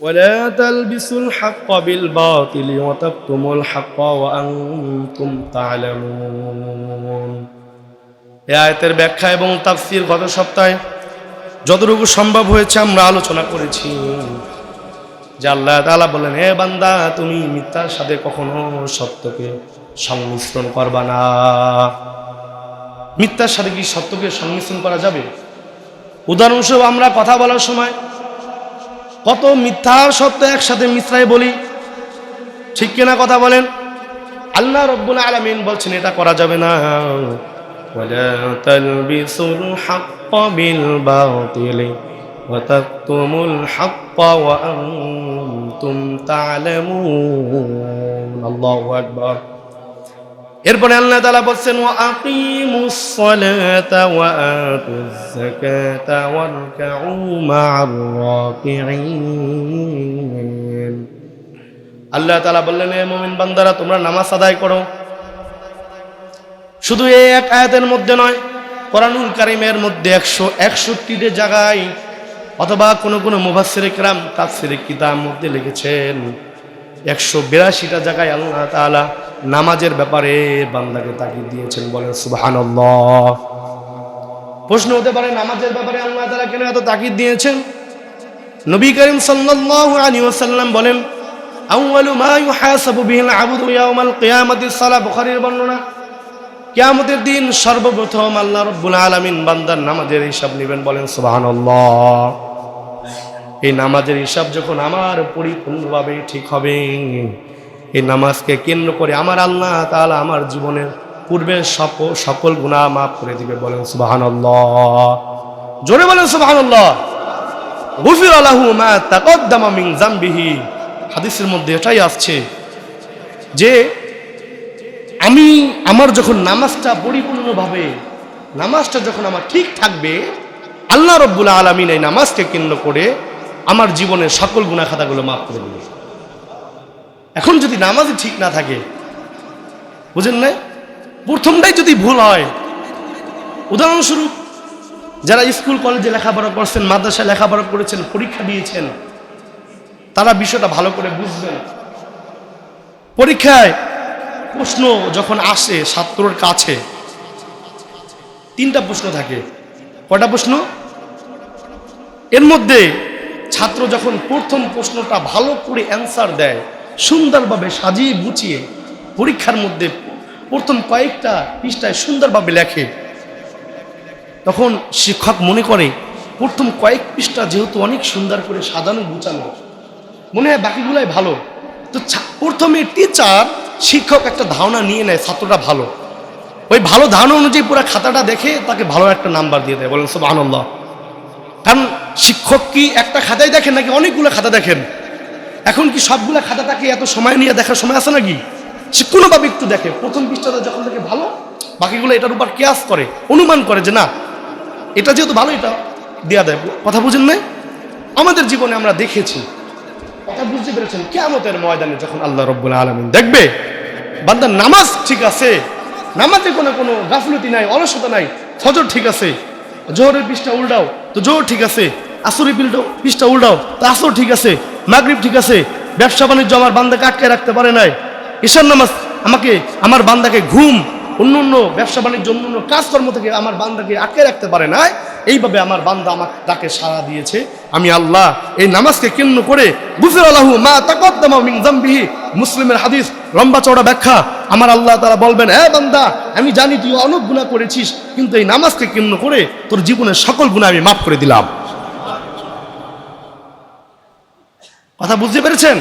ولا تلبسوا الحق بالباطل وتكتموا الحق وأنتم تعلمون এই আয়াতের ব্যাখ্যা এবং তাফসির গত সপ্তাহে যতটুকু সম্ভব হয়েছে আমরা আলোচনা করেছি যে আল্লাহ তাআলা বলেন হে বান্দা তুমি মিথ্যার সাথে কখনো সত্যকে সংমিশ্রণ করবা না মিথ্যার সাথে কি সত্যকে সংমিশ্রণ করা যাবে উদাহরণস্বরূপ আমরা কথা বলার সময় কত মিথ্যার সত্য একসাথে মিশ্রায় বলি। ঠিক কিনা কথা বলেন? আল্লাহ রব্বুল আলমিন বলছেন, এটা করা যাবে না। আল্লাহ আকবর। এরপরে আল্লাহ তালা বলছেন রাকিঈন। আল্লাহ তালা বললেন, এ মুমিন বান্দারা, তোমরা নামাজ আদায় করো। শুধু এই এক আয়াতের মধ্যে নয়, কোরআনুল কারিমের মধ্যে একশো একষট্টিতে জায়গায় অথবা কোনো কোনো মুভাসির কিরাম তাফসির কিতাব মধ্যে লিখেছেন। একশো বিরাশিটা জায়গায় আল্লাহ তাআলা নামাজের ব্যাপারে বান্দাকে তাকিদ দিয়েছেন, বলেন সুবাহান প্রশ্ন হতে পারে, নামাজের ব্যাপারে আল্লাহ তাআলা কেন এত তাকিদ দিয়েছেন? নবী করিম সাল্লাল্লাহু আলাইহি ওয়াসাল্লাম বলেন, আউয়ালু মা ইউহাসাবু বিহিল আবদু ইয়াউমাল কিয়ামাতিস সালাহ বুখারীর বর্ণনা, কিয়ামতের দিন সর্বপ্রথম আল্লাহ রব্বুল আলামিন বান্দার নামাজের হিসাব নেবেন, বলেন সুবহানাল্লাহ। এই নামাজের হিসাব যখন আমার পরিপূর্ণভাবে ঠিক হবে, এই নামাজকে কেন্দ্র করে আমার আল্লাহ তাআলা আমার জীবনের পূর্বের সকল সকল গুনাহ মাফ করে দিবে বলেন সুবহানাল্লাহ। জোরে বলেন সুবহানাল্লাহ। গুফির আলাহু মা তাকদ্দামা মিন জামবিহি হাদিসের মধ্যে এটাই আসছে যে আমি আমার যখন নামাজটা পরিপূর্ণভাবে, নামাজটা যখন আমার ঠিক থাকবে, আল্লাহ রব্বুল আলমিন এই নামাজকে কেন্দ্র করে আমার জীবনের সকল গুণা খাতাগুলো মাফ করে দেবে এখন যদি নামাজই ঠিক না থাকে, বুঝেন না প্রথমটাই যদি ভুল হয়, উদাহরণস্বরূপ, যারা স্কুল, কলেজে লেখাপড়া করছেন, মাদ্রাসায় লেখাপড়া করেছেন, পরীক্ষা দিয়েছেন, তারা বিষয়টা ভালো করে বুঝবেন। পরীক্ষায় প্রশ্ন যখন আসে ছাত্রর কাছে, তিনটা প্রশ্ন থাকে। কয়টা প্রশ্ন? এর মধ্যে ছাত্র যখন প্রথম প্রশ্নটা ভালো করে অ্যান্সার দেয়, সুন্দরভাবে সাজিয়ে গুছিয়ে পরীক্ষার মধ্যে প্রথম কয়েকটা পৃষ্ঠায় সুন্দরভাবে লেখে। তখন শিক্ষক মনে করে, প্রথম কয়েক পৃষ্ঠা যেহেতু অনেক সুন্দর করে সাজানো গুছানো, মনে হয় বাকিগুলাই ভালো। তো প্রথমে টিচার শিক্ষক একটা ধারণা নিয়ে নেয়, ছাত্রটা ভালো। ওই ভালো ধারণা অনুযায়ী পুরো খাতাটা দেখে তাকে ভালো একটা নাম্বার দিয়ে দেয়, বলেন সব আনন্দ কারণ শিক্ষক কি একটা খাতায় দেখেন নাকি অনেকগুলো খাতা দেখেন? এখন কি সবগুলো খাতা তাকে এত সময় নিয়ে দেখার সময় আছে নাকি? সে কোনোভাবে একটু দেখে। প্রথম পৃষ্ঠাটা যখন দেখে ভালো, বাকিগুলো এটার উপর কেয়াস করে, অনুমান করে যে না, এটা যেহেতু ভালো, এটা দেয়া দেয়। কথা বুঝেন নাই? আমাদের জীবনে আমরা দেখেছি, কথা বুঝতে পেরেছেন কেমতের ময়দানে যখন আল্লাহ রব্বুল আলমিন দেখবে, বান্দার নামাজ ঠিক আছে, নামাজে কোনো কোনো গাফলতি নাই, অলসতা নাই, ফজর ঠিক আছে, জোহরের পৃষ্ঠা উল্টাও তো জোর, ঠিক আছে। আসরি পিলটাও পিসটা উল্টাও। তা আসর ঠিক আছে। মাগরিব ঠিক আছে। ব্যবসা বাণিজ্য আমার বান্দাকে আটকে রাখতে পারে নাই। ঈশান নামাজ আমাকে আমার বান্দাকে ঘুম, অন্য অন্য ব্যবসা বাণিজ্য, অন্য অন্য কাজকর্ম থেকে আমার বান্দাকে আটকে রাখতে পারে না এইভাবে আমার বান্দা আমার তাকে সাড়া দিয়েছে। আমি আল্লাহ এই নামাজকে কেন্দ্র করে গুফির আল্লাহু মা তাকদ্দামা মুসলিমের হাদিস, লম্বা চওড়া ব্যাখ্যা। আমার আল্লাহ তারা বলবেন হ্যাঁ বান্দা, আমি জানি তুই অনেক গুণা করেছিস, কিন্তু এই নামাজকে কেন্দ্র করে তোর জীবনের সকল গুণা আমি মাফ করে দিলাম। কথা বুঝতে পেরেছেন?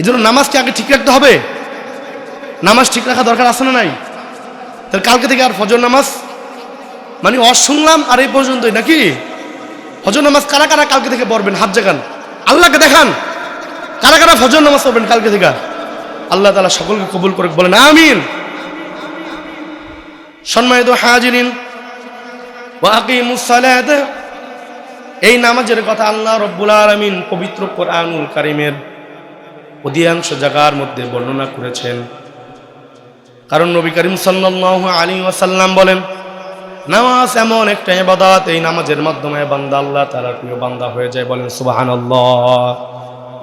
এই জন্য নামাজকে আগে ঠিক রাখতে হবে। নামাজ ঠিক রাখা দরকার আছে না নাই? তাহলে কালকে থেকে আর ফজর নামাজ মানে অস শুনলাম আর এই পর্যন্তই, নাকি? ফজর নামাজ কারা কারা কালকে থেকে পড়বেন? হাত জাগান। আল্লাহকে দেখান। কারা কারা ফজর নামাজ পড়বেন কালকে থেকে? আল্লাহ তালা সকলকে কবুল করে বলেন আমিন। সম্মানিত হাজিরিন এই নামাজের কথা আল্লাহ রব্বুল আলামিন পবিত্র কোরআনুল কারিমের অধিকাংশ জায়গার মধ্যে বর্ণনা করেছেন। কারণ নবী করিম সাল্লাল্লাহু আলাইহি ওয়াসাল্লাম বলেন নামাজ এমন একটা ইবাদত, এই নামাজের মাধ্যমে বান্দা আল্লাহ তাআলার প্রিয় বান্দা হয়ে যায় বলেন সুবহানাল্লাহ।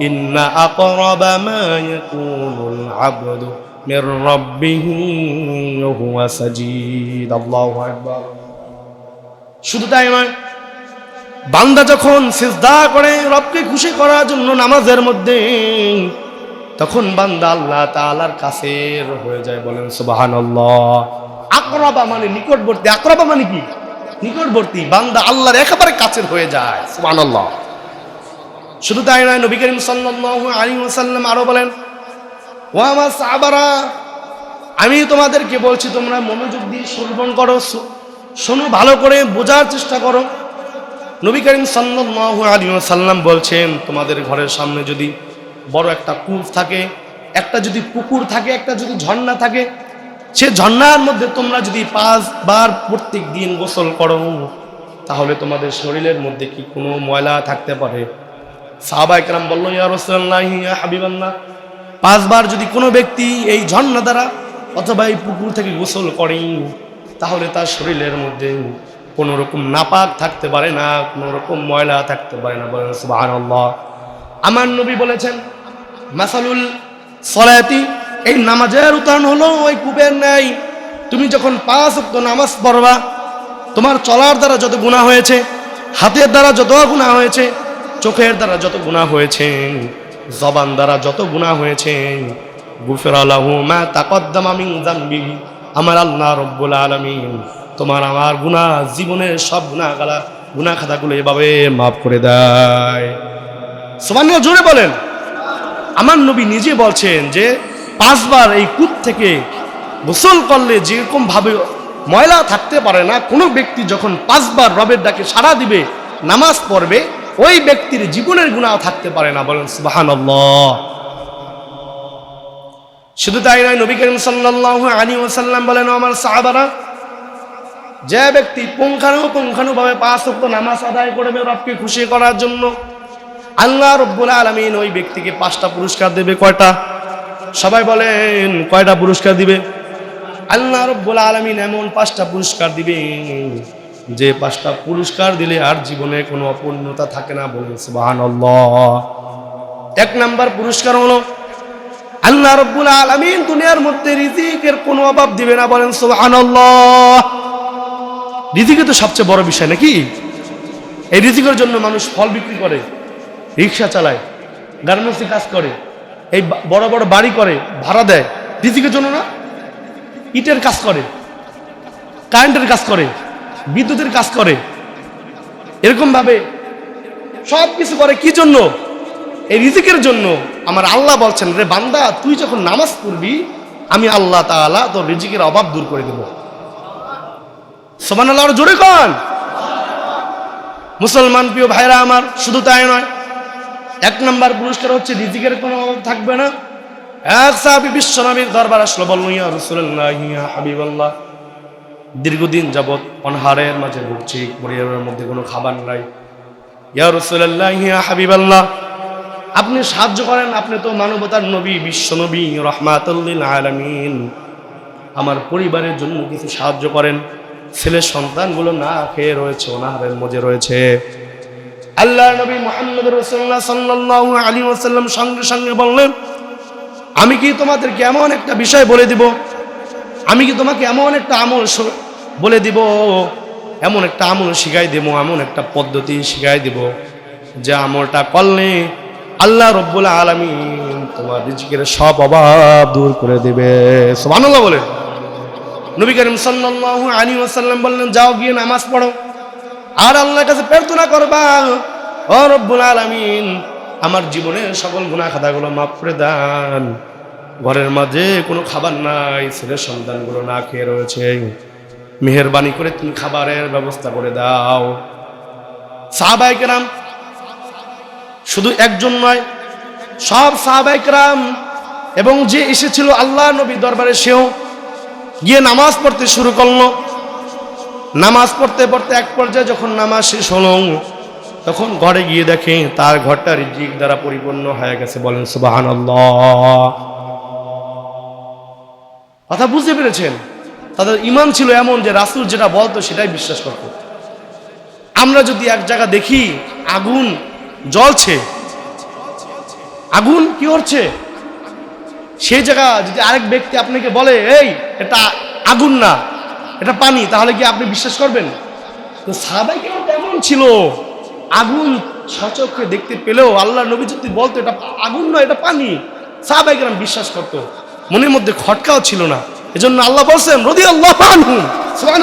ইন্না আকরাবা মা ইয়াকুনুল আবদু মির রাব্বিহি হুয়া সাজিদ। আল্লাহু আকবার। শুধু তাই নয়, বান্দা যখন সিজদা করে রবকে খুশি করার জন্য নামাজের মধ্যে, তখন বান্দা আল্লাহ তাআলার কাছের হয়ে যায় বলেন সুবহানাল্লাহ। আকরাবা মানে নিকটবর্তী, আকরাবা মানে কি? নিকটবর্তী, বান্দা আল্লাহর একেবারে কাছের হয়ে যায়, সুবহানাল্লাহ। শুধু তাই নয়, নবী করিম সাল্লাল্লাহু আলাইহি ওয়াসাল্লাম আরও বলেন ও আমার সাহাবারা আমি তোমাদেরকে বলছি, তোমরা মনোযোগ দিয়ে শ্রবণ করো শোনো, ভালো করে বোঝার চেষ্টা করো। নবী করিম সাল্লাল্লাহু আলাইহি ওয়াসাল্লাম বলছেন, তোমাদের ঘরের সামনে যদি বড় একটা কূপ থাকে, একটা যদি পুকুর থাকে, একটা যদি ঝর্ণা থাকে সে ঝর্ণার মধ্যে তোমরা যদি পাঁচবার প্রত্যেক দিন গোসল করো, তাহলে তোমাদের শরীরের মধ্যে কি কোনো ময়লা থাকতে পারে? সাহাবা একরাম বলল, ইয়া হাবিবাল্লাহ। পাঁচবার যদি কোনো ব্যক্তি এই ঝর্ণা দ্বারা অথবা এই পুকুর থেকে গোসল করে, তাহলে তার শরীরের মধ্যে কোনো রকম নাপাক থাকতে পারে না, কোনো রকম ময়লা থাকতে পারে না। বলেন আমার নবী বলেছেন, মাসালুল সলায়াতি এই নামাজের উদাহরণ হলো, ওই কূপের ন্যায় তুমি যখন পাঁচ ওয়াক্ত নামাজ পড়বা, তোমার চলার দ্বারা যত গুণা হয়েছে, হাতের দ্বারা যত গুণা হয়েছে, চোখের দ্বারা যত গুণা হয়েছে, জবান দ্বারা যত গুণা হয়েছে, গুফের আলাহু মা তাকদ্দাম আমি আমার আল্লাহ রব্বুল আলামিন তোমার আমার গুনাহ, জীবনের সব গুনাহ গালা গুনাহ খাতাগুলো এভাবে মাফ করে দেয়। সোমানিয়া জোরে বলেন। আমার নবী নিজে বলছেন যে পাঁচবার এই কূপ থেকে গোসল করলে যেরকম ভাবে ময়লা থাকতে পারে না, কোনো ব্যক্তি যখন পাঁচবার রবের ডাকে সাড়া দিবে, নামাজ পড়বে, ওই ব্যক্তির জীবনের গুণাও থাকতে পারে না। বলেন সুবাহান শুধু তাই নয়, নবী করিম সাল্লাল্লাহু আলী ওসাল্লাম বলেন, "ও আমার সাহাবারা, যে ব্যক্তি পুঙ্খানু পুঙ্খানুভাবে পাঁচ ওয়াক্ত নামাজ আদায় করবে রবকে খুশি করার জন্য, আল্লাহ রব্বুল আলমিন ওই ব্যক্তিকে পাঁচটা পুরস্কার দেবে। কয়টা? সবাই বলেন, কয়টা পুরস্কার দিবে? আল্লাহ রব্বুল আলমিন এমন পাঁচটা পুরস্কার দিবে, যে পাঁচটা পুরস্কার দিলে আর জীবনে কোনো অপূর্ণতা থাকে না বলেন সুবাহান এক নাম্বার পুরস্কার হলো, আল্লাহ রব্বুল আলমিন দুনিয়ার মধ্যে রিজিকের কোনো অভাব দিবে না বলেন সুবাহান রিজিকে তো সবচেয়ে বড় বিষয় নাকি? এই রিজিকের জন্য মানুষ ফল বিক্রি করে, রিক্সা চালায় গার্মেন্টসে কাজ করে এই বড় বড় বাড়ি করে, ভাড়া দেয়। রিজিকের জন্য না, ইটের কাজ করে, কারেন্টের কাজ করে, বিদ্যুতের কাজ করে। এরকম ভাবে সব কিছু করে কি জন্য? এই রিজিকের জন্য। আমার আল্লাহ বলছেন, রে বান্দা, তুই যখন নামাজ পড়বি, আমি আল্লাহ তাআলা তোর রিজিকের অভাব দূর করে দেব। সমান আল্লাহ জোরে কন। মুসলমান প্রিয় ভাইরা আমার, শুধু তাই নয় এক নম্বর পুরস্কার হচ্ছে রিজিকের কোনো অভাব থাকবে না। এক সাহাবি বিশ্বনবীর দরবার আসলো, বলল, ইয়া রাসূলুল্লাহ, ইয়া হাবিবাল্লাহ, দীর্ঘদিন যাবৎ অনহারের মাঝে ভুগছি, পরিবারের মধ্যে কোনো খাবার নাই। ইয়া রাসূলুল্লাহ, ইয়া হাবিবাল্লাহ, আপনি সাহায্য করেন, আপনি তো মানবতার নবী, বিশ্ব নবী, রহমাতুল্লিল আলামিন। আমার পরিবারের জন্য কিছু সাহায্য করেন। ছেলের সন্তানগুলো না খেয়ে রয়েছে, অনাহারের মধ্যে রয়েছে। আল্লাহ নবী মোহাম্মদ রসুল্লাহ সাল্লাহ আলী ওসাল্লাম সঙ্গে সঙ্গে বললেন, আমি কি তোমাদেরকে এমন একটা বিষয় বলে দিব? আমি কি তোমাকে এমন একটা আমল বলে দিব? এমন একটা আমল শিখাই দেব, এমন একটা পদ্ধতি শিখাই দেব যে আমলটা করলে আল্লাহ রব্বুল আলমিন তোমার রিজিকের সব অভাব দূর করে দেবে। সুবহানাল্লাহ বলে নবী করিম সাল্লাল্লাহু আলাইহি ওসাল্লাম বললেন, যাও গিয়ে নামাজ পড়ো। আর আল্লাহর কাছে প্রার্থনা করবা, ও রব্বুল আলামিন, আমার জীবনের সকল গুনাহ খাতাগুলো মাফ করে দেন। ঘরের মাঝে কোনো খাবার নাই ছেলের সন্তানগুলো না খেয়ে রয়েছে। মেহেরবানি করে তুমি খাবারের ব্যবস্থা করে দাও। সাহাবাই কেরাম শুধু একজন নয়, সব সাহাবাই কেরাম এবং যে এসেছিল আল্লাহ নবী দরবারে সেও গিয়ে নামাজ পড়তে শুরু করল। নামাজ পড়তে পড়তে এক পর্যায়ে যখন নামাজ শেষ হলো, তখন ঘরে গিয়ে দেখে তার ঘরটা রিজিক দ্বারা পরিপূর্ণ হয়ে গেছে। বলেন সুবাহান কথা বুঝতে পেরেছেন? তাদের ইমান ছিল এমন যে রাসুল যেটা বলতো সেটাই বিশ্বাস করত। আমরা যদি এক জায়গা দেখি, আগুন জ্বলছে। আগুন কি হচ্ছে সেই জায়গা যদি আরেক ব্যক্তি আপনাকে বলে, এই, এটা আগুন না। এটা পানি, তাহলে কি আপনি বিশ্বাস করবেন? সাহাবাই কেন কেমন ছিল। আগুন সচক্ষে দেখতে পেলেও আল্লাহ নবী যদি বলতো, এটা আগুন নয়, এটা পানি। সাহাবাই কেরাম বিশ্বাস করতো। মনের মধ্যে খটকাও ছিল না। এজন্য আল্লাহ বলছেন রদি আল্লাহ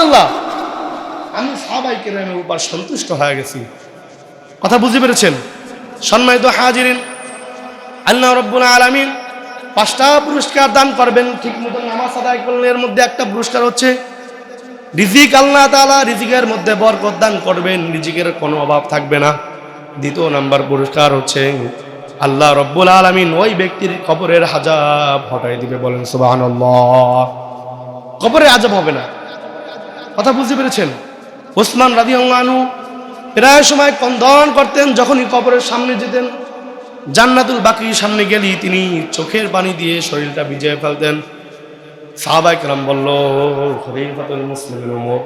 আল্লাহ আমি সাহাবাই কেরামের উপর সন্তুষ্ট হয়ে গেছি। কথা বুঝতে পেরেছেন? সম্মানিত হাজিরিন, আল্লাহ রব্বুল আলামিন পাঁচটা পুরস্কার দান করবেন। ঠিক মতো নামাজ আদায় করলে এর মধ্যে একটা পুরস্কার হচ্ছে রিজিক আল্লাহ তালা রিজিকের মধ্যে বরকত দান করবেন, রিজিকের কোনো অভাব থাকবে না। দ্বিতীয় নাম্বার পুরস্কার হচ্ছে আল্লাহ রব্বুল আলমিন ওই ব্যক্তির কবরের হাজাব হটাই দিবে বলেন, সুবহানাল্লাহ। কবরে আজাব হবে না। কথা বুঝতে পেরেছেন? ওসমান রাজি আনু প্রায় সময় কন্দন করতেন, যখনই কবরের সামনে যেতেন, জান্নাতুল বাকির সামনে গেলি তিনি চোখের পানি দিয়ে শরীরটা ভিজিয়ে ফেলতেন। সাহাবাই কালাম বলল খলিফাতুল মুসলিমের উমর,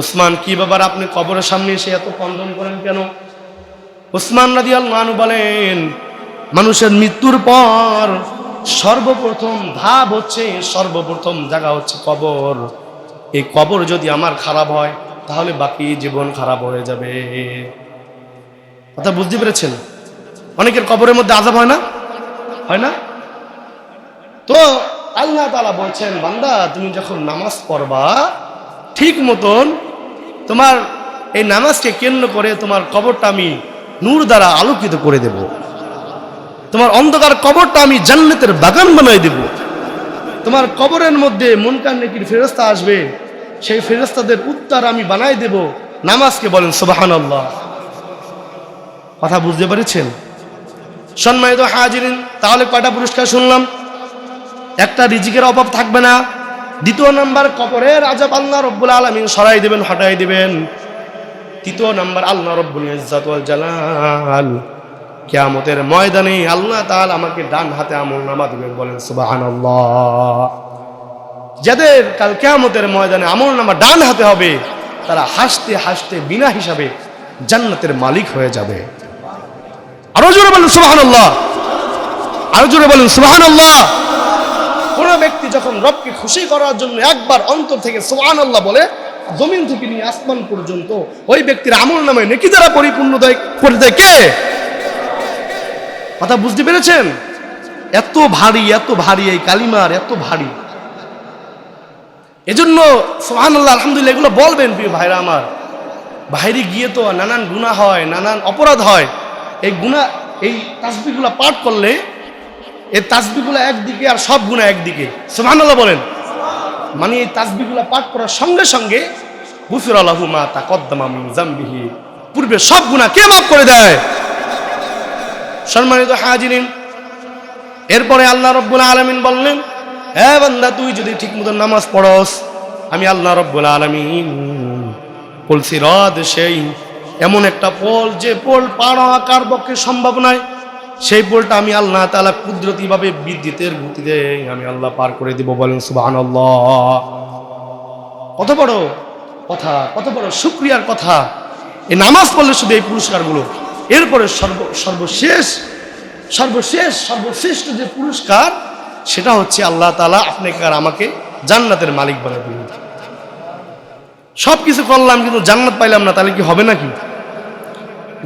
উসমান, কি ব্যাপার? আপনি কবরের সামনে এসে এত কন্দন করেন কেন? উসমান রাজি আনু বলেন, মানুষের মৃত্যুর পর সর্বপ্রথম ধাপ হচ্ছে, সর্বপ্রথম জায়গা হচ্ছে কবর। এই কবর যদি আমার খারাপ হয়, তাহলে বাকি জীবন খারাপ হয়ে যাবে। কথা বুঝতে পেরেছেন? অনেকের কবরের মধ্যে আজাব হয় না? হয় না? তো আল্লাহ তালা বলছেন, বান্দা, তুমি যখন নামাজ পড়বা, ঠিক মতন তোমার এই নামাজকে কেন্দ্র করে তোমার কবরটা আমি নূর দ্বারা আলোকিত করে দেব। তোমার অন্ধকার কবরটা আমি জান্নাতের বাগান বানাই দেব। তোমার কবরের মধ্যে মনকান নেকির ফেরস্তা আসবে, সেই ফেরস্তাদের উত্তর আমি বানাই দেব। নামাজকে বলেন সুবাহান আল্লাহ কথা বুঝতে পেরেছেন? সম্মানিত হাজিরিন, তাহলে কয়টা পুরস্কার শুনলাম? একটা রিজিকের অভাব থাকবে না। দ্বিতীয় নাম্বার কবরের আজাব আল্লাহ রব্বুল আলমিন সরাই দেবেন, হটাই দেবেন। তৃতীয় নাম্বার, আল্লাহ রব্বুল ইজ্জাতুল জালাল। কিয়ামতের ময়দানে আল্লাহ তাল আমাকে ডান হাতে আমল নামা দিবেন, বলেন সুবহানাল্লাহ। যাদের কাল কিয়ামতের ময়দানে আমল নামা ডান হাতে হবে, তারা হাসতে হাসতে বিনা হিসাবে জান্নাতের মালিক হয়ে যাবে। আরও জোরে বলেন সুবহানাল্লাহ। আরও জোরে বলেন সুবহানাল্লাহ। কোন ব্যক্তি যখন রবকে খুশি করার জন্য একবার অন্তর থেকে সুবহানাল্লাহ বলে, জমিন থেকে নিয়ে আসমান পর্যন্ত, ওই ব্যক্তির আমল নামে নেকি দ্বারা পরিপূর্ণ করে দেয় কে? কথা বুঝতে পেরেছেন? এত ভারী এত ভারী এই কালিমার, এত ভারী। এজন্য সোহান আল্লাহ আলহামদুলিল্লাহ, এগুলো বলবেন প্রিয় ভাইরা আমার। বাইরে গিয়ে তো নানান গুণা হয়, নানান অপরাধ হয়। এই গুণা এই তাসবিগুলো পাঠ করলে এই তাসবিগুলো একদিকে আর সব গুণা একদিকে। সোহান আল্লাহ বলেন। মানে এই তাসবিগুলো পাঠ করার সঙ্গে সঙ্গে গুফির আল্লাহু মা তা মিন পূর্বে সব গুণা কে মাফ করে দেয়? সম্মানিত হাজিরিন, এরপরে আল্লাহ রব্বুল আলমিন বললেন হ্যাঁ বান্দা, তুই যদি ঠিক মতো নামাজ পড়স, আমি আল্লাহ রব্বুল আলমিন বলছি, রদ সেই, এমন একটা পোল যে পোল পার হওয়া কার পক্ষে সম্ভব নয়। সেই পোলটা আমি আল্লাহ তালা কুদরতিভাবে বিদ্যুতের গতিতে আমি আল্লাহ পার করে দিব বলেন সুবাহ কত বড় কথা, কত বড় শুক্রিয়ার কথা। এই নামাজ পড়লে শুধু এই পুরস্কারগুলো। এরপরে সর্ব, সর্বশেষ সর্বশেষ, সর্বশ্রেষ্ঠ যে পুরস্কার, সেটা হচ্ছে আল্লাহ তালা আপনাকে আর আমাকে জান্নাতের মালিক বানিয়ে দিলেন সব কিছু করলাম কিন্তু জান্নাত পাইলাম না, তাহলে কি হবে নাকি?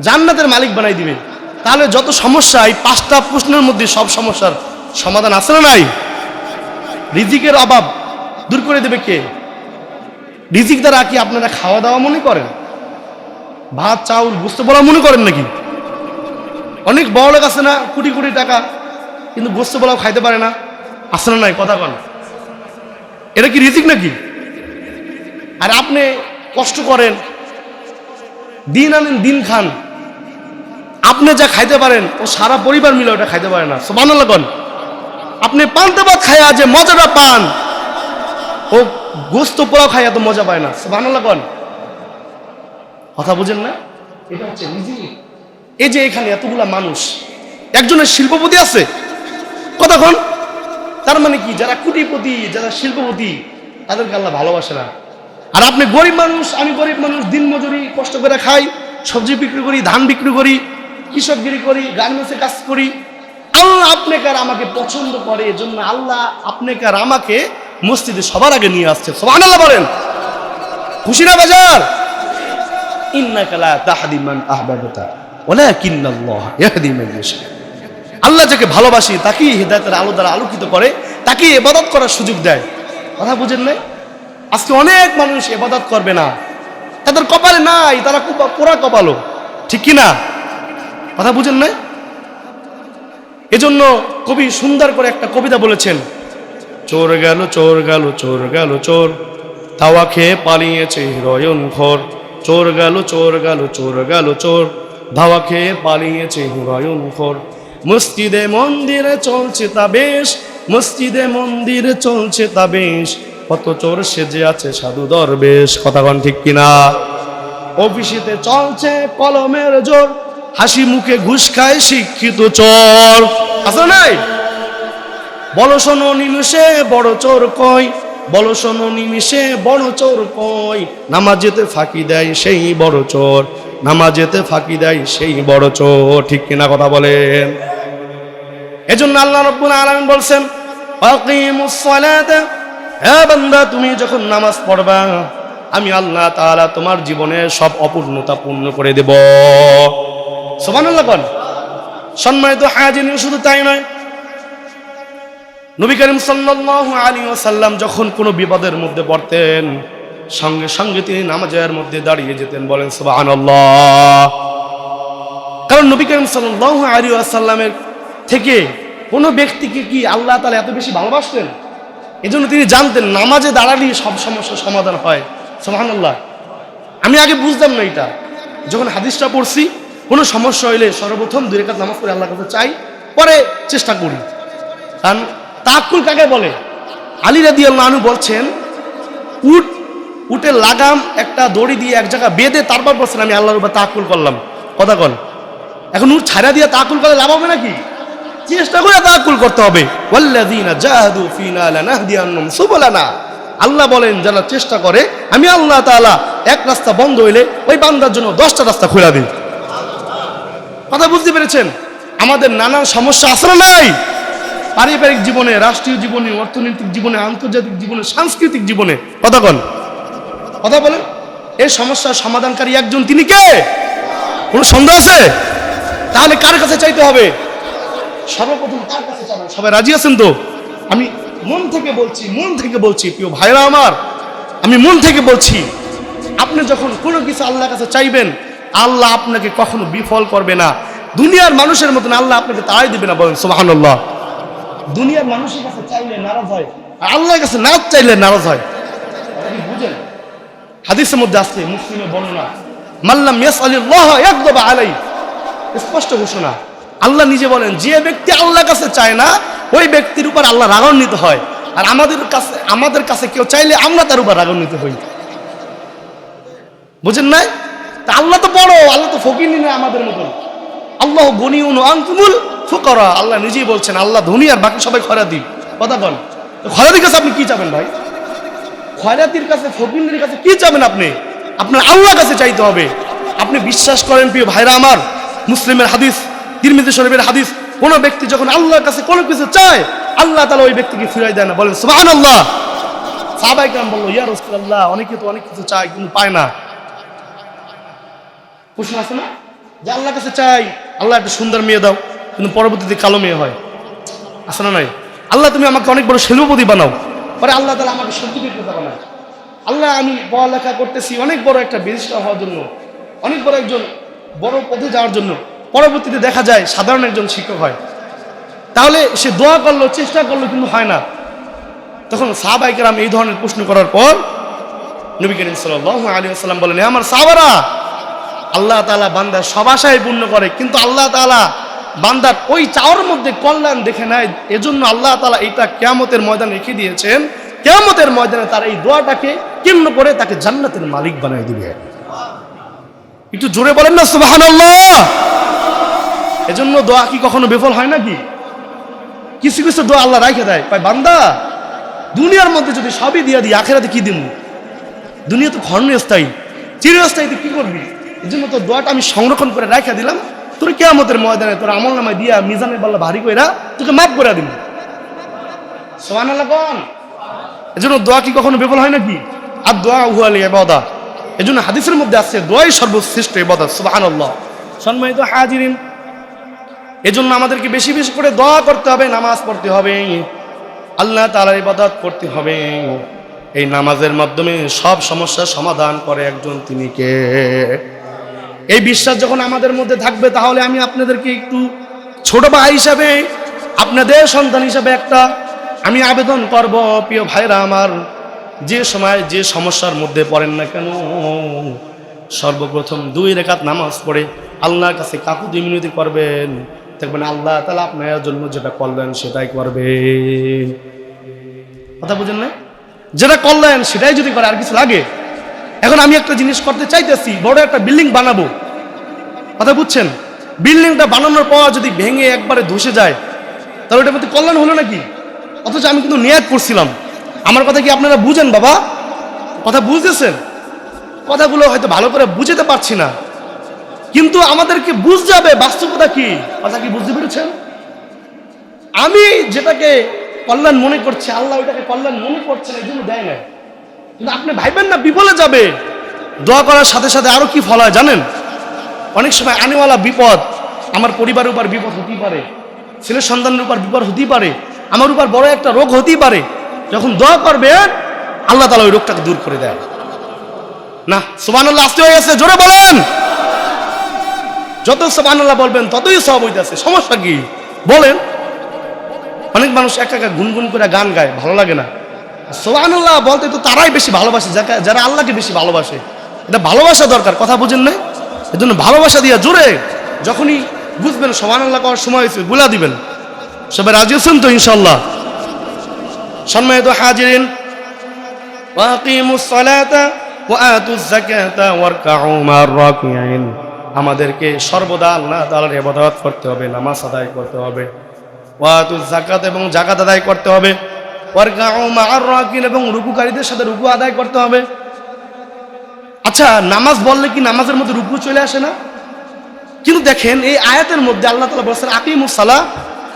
জান্নাতের মালিক বানাই দিবে তাহলে যত সমস্যা, এই পাঁচটা প্রশ্নের মধ্যে সব সমস্যার সমাধান আছে না নাই? রিজিকের অভাব দূর করে দেবে কে? রিজিক দ্বারা কি আপনারা খাওয়া দাওয়া মনে করেন? ভাত, চাউল বুঝতে বলা মনে করেন নাকি? অনেক বড় লোক আছে না, কোটি কোটি টাকা, কিন্তু গোস্ত বলাও খাইতে পারে না। আসে না নাই? কথা কন। এটা কি রিজিক নাকি? আর আপনি কষ্ট করেন, দিন আনেন, দিন খান। আপনি যা খাইতে পারেন, ও সারা পরিবার মিলে ওটা খাইতে পারে না। সমান লাগন আপনি পান্তা ভাত খায়া যে মজাটা পান, ও গোস্ত পোলাও খাই এত মজা পায় না। সমান লাগন কথা বুঝেন না? এটা হচ্ছে রিজিক এই যে এখানে এতগুলা মানুষ, একজনের শিল্পপতি আছে। কতক্ষণ তার মানে কি, যারা কুটিপতি যারা শিল্পপতি, তাদেরকে আল্লাহ ভালোবাসে না। আর আপনি গরিব মানুষ, আমি গরিব মানুষ দিন মজুরি কষ্ট করে খাই, সবজি বিক্রি করি, ধান বিক্রি করি কৃষকগিরি করি গার্মেন্টসে কাজ করি। আল্লাহ আপনাকে আর আমাকে পছন্দ করে, এজন্য আল্লাহ আপনাকে আর আমাকে মসজিদে সবার আগে নিয়ে আসছে। সবান আল্লাহ বলেন। খুশি না বাজার? আল্লাহ যাকে ভালোবাসি, তাকেই হৃদায়তের আলো দ্বারা আলোকিত করে তাকে এবাদত করার সুযোগ দেয়। কথা বুঝেন নাই? আজকে অনেক মানুষ এবাদত করবে না। তাদের কপালে নাই, তারা পোড়া কপালো ঠিক কি না? কথা বুঝেন নাই? এজন্য কবি সুন্দর করে একটা কবিতা বলেছেন, চোর গেল চোর গেল চোর গেল, চোর। তাওয়া খেয়ে পালিয়েছে হিরয়ন ঘর। চোর গেল চোর গেল চোর গেল, চোর। ধাওয়া খেয়ে পালিয়েছে হিরয়ন ঘর। মসজিদে মন্দিরে চলছে তা বেশ, মসজিদে মন্দিরে চলছে তা বেশ। কত চোর সেজে আছে সাধু দরবেশ। কথাগণ ঠিক কিনা? অফিসিতে চলছে কলমের জোর। হাসি মুখে ঘুষ খায় শিক্ষিত চোর। আছে নাই? বলো শোনো নিমিষে বড় চোর কই? বলো শোনো নিমিষে বড় চোর কই? নামাজেতে ফাঁকি দেয় সেই বড় চোর। নামাজেতে ফাঁকি দেয় সেই বড় চোর। ঠিক কিনা কথা বলেন? এজন্য আল্লাহ রব্বুল আলামিন বলছেন, আকিমুস সালাতা। হে বান্দা, তুমি যখন নামাজ পড়বা, আমি আল্লাহ তাআলা তোমার জীবনে সব অপূর্ণতা পূর্ণ করে দেব। সুবহানাল্লাহ কোন সম্মানিত হাজির শুধু তাই নয়, নবী করিম সাল্লাল্লাহু আলাইহি ওয়াসাল্লাম যখন কোনো বিপদের মধ্যে পড়তেন, সঙ্গে সঙ্গে তিনি নামাজের মধ্যে দাঁড়িয়ে যেতেন, বলেন সুবহানাল্লাহ। কারণ নবী করিম সাল্লাল্লাহু আলাইহি ওয়াসাল্লামের থেকে কোনো ব্যক্তিকে কি আল্লাহ তাআলা এত বেশি ভালোবাসতেন? এজন্য তিনি জানতেন নামাজে দাঁড়ালেই সব সমস্যার সমাধান হয়। সুবহানাল্লাহ। আমি আগে বুঝতাম না এটা। যখন হাদিসটা পড়ছি কোনো সমস্যা হইলে সর্বপ্রথম দুই রেখাত নামাজ পড়ে আল্লাহর কাছে চাই, পরে চেষ্টা করি। কারণ তাকুল কাকে বলে? আলী রাদি আনু বলছেন, উট, উটের লাগাম একটা দড়ি দিয়ে এক জায়গা বেঁধে তারপর বলছেন, আমি আল্লাহর উপর তাকুল করলাম। কথা কন। এখন উট ছাড়া দিয়ে তাকুল করলে লাভ হবে নাকি? চেষ্টা করে তাকুল করতে হবে। আল্লাহ বলেন, যারা চেষ্টা করে, আমি আল্লাহ তাআলা এক রাস্তা বন্ধ হইলে ওই বান্দার জন্য দশটা রাস্তা খোলা দিই। কথা বুঝতে পেরেছেন? আমাদের নানান সমস্যা না নাই। পারিবারিক জীবনে, রাষ্ট্রীয় জীবনে, অর্থনৈতিক জীবনে, আন্তর্জাতিক জীবনে, সাংস্কৃতিক জীবনে। কথা বল কথা বলেন। এই সমস্যার সমাধানকারী একজন, তিনি কে? কোনো সন্দেহ আছে? তাহলে কার কাছে চাইতে হবে? সর্বপ্রথম তার কাছে চাবেন সবাই রাজি আছেন তো? আমি মন থেকে বলছি, মন থেকে বলছি, প্রিয় ভাইরা আমার, আমি মন থেকে বলছি, আপনি যখন কোনো কিছু আল্লাহর কাছে চাইবেন আল্লাহ আপনাকে কখনো বিফল করবে না। দুনিয়ার মানুষের মতন আল্লাহ আপনাকে তাই দিবে না বলেন, সুবহানাল্লাহ। দুনিয়ার মানুষের কাছে চাইলে নারাজ হয় আল্লাহর কাছে না চাইলে নারাজ হয়। বুঝেন? হাদিসের মধ্যে আসছে মুসলিমের বর্ণনা মাল্লাম ইয়াস আলিল্লাহ একদবা আলাই স্পষ্ট ঘোষণা, আল্লাহ নিজে বলেন, যে ব্যক্তি আল্লাহর কাছে চায় না, ওই ব্যক্তির উপর আল্লাহ রাগান্বিত হয়। আর আমাদের কাছে আমাদের কাছে কেউ চাইলে আমরা তার উপর রাগান্বিত হই। বুঝেন নাই? তা আল্লাহ তো বড়, আল্লাহ তো ফকির না আমাদের মতন। আল্লাহ গনিউন আনতুমুল ফুকরা। আল্লাহ নিজেই বলছেন, আল্লাহ ধনী আর বাকি সবাই খরাদি কথা বল। খরাদির কাছে আপনি কি চাবেন ভাই? খয়রাতির কাছে ফকিরের কাছে কি চাবেন আপনি? আপনার আল্লাহর কাছে চাইতে হবে। আপনি বিশ্বাস করেন, প্রিয় ভাইরা আমার, মুসলিমের হাদিস, তিরমিজি শরীফের হাদিস, কোনো ব্যক্তি যখন আল্লাহর কাছে কোনো কিছু চায়, আল্লাহ তালা ওই ব্যক্তিকে ফিরাই দেয় না। বলেন সুবাহ আল্লাহ সাহাবাই কাম বলল, ইয়া রসুল্লাহ অনেকে তো অনেক কিছু চায় কিন্তু পায় না। প্রশ্ন আছে না? যে আল্লাহর কাছে চাই, আল্লাহ একটা সুন্দর মেয়ে দাও, কিন্তু পরবর্তীতে কালো মেয়ে হয়। আছে না নাই? আল্লাহ, তুমি আমাকে অনেক বড় শিল্পপতি বানাও। পরে আল্লাহ তালা আমাকে সত্যিকে কথা বানায়। আল্লাহ, আমি পড়ালেখা করতেছি অনেক বড় একটা ব্যারিস্টার হওয়ার জন্য, অনেক বড় একজন বড় পথে যাওয়ার জন্য। পরবর্তীতে দেখা যায় সাধারণ একজন শিক্ষক হয়। তাহলে সে দোয়া করল, চেষ্টা করল, কিন্তু হয় না। তখন সাহাবাইকেরাম এই ধরনের প্রশ্ন করার পর নবী করিম সাল্লাহ আলী আসসালাম বলেন আমার সাহাবারা আল্লাহ তালা বান্দার সব পূর্ণ করে, কিন্তু আল্লাহ তালা বান্দার ওই চাওয়ার মধ্যে কল্যাণ দেখে নেয়। এজন্য আল্লাহ তালা এইটা কেয়ামতের ময়দান রেখে দিয়েছেন। কেয়ামতের ময়দানে তার এই দোয়াটাকে কেমন করে তাকে জান্নাতের মালিক বানাই দিবে। একটু জোরে বলেন না সুবাহান এজন্য দোয়া কি কখনো বিফল হয় নাকি? কিছু কিছু দোয়া আল্লাহ রাখে দেয়। পাই বান্দা, দুনিয়ার মধ্যে যদি সবই দিয়ে দিই, আখেরাতে কি দিব দুনিয়া তো ক্ষণস্থায়ী। চিরস্থায়ীতে কি করবি? এই জন্য তো দোয়াটা আমি সংরক্ষণ করে রাখা দিলাম। তোর কেয়ামতের ময়দানে তোর আমল নামায় দিয়া মিজানের বল্লা ভারী কইরা তোকে মাফ করে দিন সোহান কন? এজন্য দোয়া কি কখনো বিফল হয় নাকি? আর দোয়া হুয়ালি এবাদা এজন্য হাদিসের মধ্যে আছে, দোয়াই সর্বশ্রেষ্ঠ এবাদা সুবাহান আল্লাহ সম্মানিত হাজিরিন, এজন্য আমাদেরকে বেশি বেশি করে দোয়া করতে হবে, নামাজ পড়তে হবে। আল্লাহ তালার ইবাদত করতে হবে। এই নামাজের মাধ্যমে সব সমস্যার সমাধান করে একজন তিনি কে? এই বিশ্বাস যখন আমাদের মধ্যে থাকবে, তাহলে আমি আপনাদেরকে একটু ছোট ভাই হিসাবে, আপনাদের সন্তান হিসাবে একটা আমি আবেদন করব, প্রিয় ভাইরা আমার। যে সময় যে সমস্যার মধ্যে পড়েন না কেন, সর্বপ্রথম দুই রেখাত নামাজ পড়ে আল্লাহর কাছে কাকুতি মিনতি করবেন। দেখবেন আল্লাহ তালা আপনার জন্য যেটা করলেন, সেটাই করবে কথা বুঝেন না যেটা করলেন, সেটাই যদি করে, আর কিছু লাগে? এখন আমি একটা জিনিস করতে চাইতেছি, বড় একটা বিল্ডিং বানাবো। কথা বুঝছেন? বিল্ডিংটা বানানোর পর যদি ভেঙে একবারে ধসে যায়, তাহলে ওটার প্রতি কল্যাণ হলো নাকি? অথচ আমি কিন্তু নিয়াত করছিলাম। আমার কথা কি আপনারা বুঝেন বাবা? কথা বুঝতেছেন? কথাগুলো হয়তো ভালো করে বুঝতে পারছি না। কিন্তু আমাদেরকে বুঝ যাবে বাস্তবতা কি? কথা কি বুঝতে পেরেছেন? আমি যেটাকে কল্যাণ মনে করছি, আল্লাহ ওইটাকে কল্যাণ মনে করছেন এই জন্য দেয় না কিন্তু আপনি ভাইবেন না বিফলে যাবে। দোয়া করার সাথে সাথে আরও কি ফল হয় জানেন? অনেক সময় আনেওয়ালা বিপদ, আমার পরিবারের উপর বিপদ হতেই পারে। ছেলের সন্তানের উপর বিপদ হতেই পারে। আমার উপর বড় একটা রোগ হতেই পারে। যখন দোয়া করবেন, আল্লাহ তালা ওই রোগটাকে দূর করে দেয়। না আল্লাহ আসতে হয়ে গেছে, জোরে বলেন। যত সুবান আল্লাহ বলবেন, ততই সব হইতেছে। সমস্যা কি? বলেন। অনেক মানুষ একা একা গুনগুন করে গান গায়, ভালো লাগে না। সোহানুল্লাহ বলতে তো তারাই বেশি ভালোবাসে যারা আল্লাহকে বেশি ভালোবাসে। এটা ভালোবাসা দরকার, কথা বুঝেন না এজন্য ভালোবাসা দিয়া জোরে যখনই বুঝবেন সোহানুল্লাহ করার সময় হয়েছে বুলা দিবেন। সবাই রাজি আছেন তো ইনশাল্লাহ সম্মানিত হাজিরিন আমাদেরকে সর্বদা আল্লাহ তাআলার ইবাদত করতে হবে, নামাজ আদায় করতে হবে। ওয়াতু জাকাত এবং জাকাত আদায় করতে হবে। এবং রুকুকারীদের সাথে রুকু আদায় করতে হবে। আচ্ছা নামাজ বললে কি নামাজের মধ্যে রুকু চলে আসে না? কিন্তু দেখেন, এই আয়াতের মধ্যে আল্লাহ তালা বলছেন আকিমুস সালা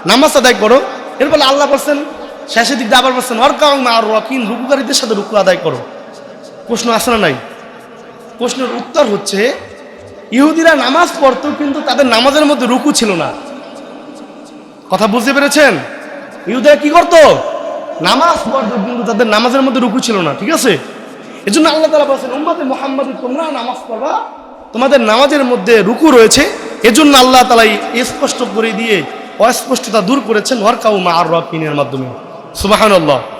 নামাজ আদায় করো। এরপর আল্লাহ বলছেন, শেষের দিক দিয়ে আবার বলছেন মার রাকিন রুকুকারীদের সাথে রুকু আদায় করো। প্রশ্ন আসে না নাই? প্রশ্নের উত্তর হচ্ছে, ইহুদিরা নামাজ পড়তো, কিন্তু তাদের নামাজের মধ্যে রুকু ছিল না। কথা বুঝতে পেরেছেন? ইহুদিরা কি করতো? নামাজ পড়তো কিন্তু তাদের নামাজের মধ্যে রুকু ছিল না, ঠিক আছে? এই জন্য আল্লাহ তালা বলছেন, উম্মাতে মোহাম্মদ তোমরা নামাজ পড়বা, তোমাদের নামাজের মধ্যে রুকু রয়েছে। এজন্য আল্লাহ তালা স্পষ্ট করে দিয়ে অস্পষ্টতা দূর করেছেন, ওয়ার্কাউ মা আর রকিনের মাধ্যমে। সুবাহান আল্লাহ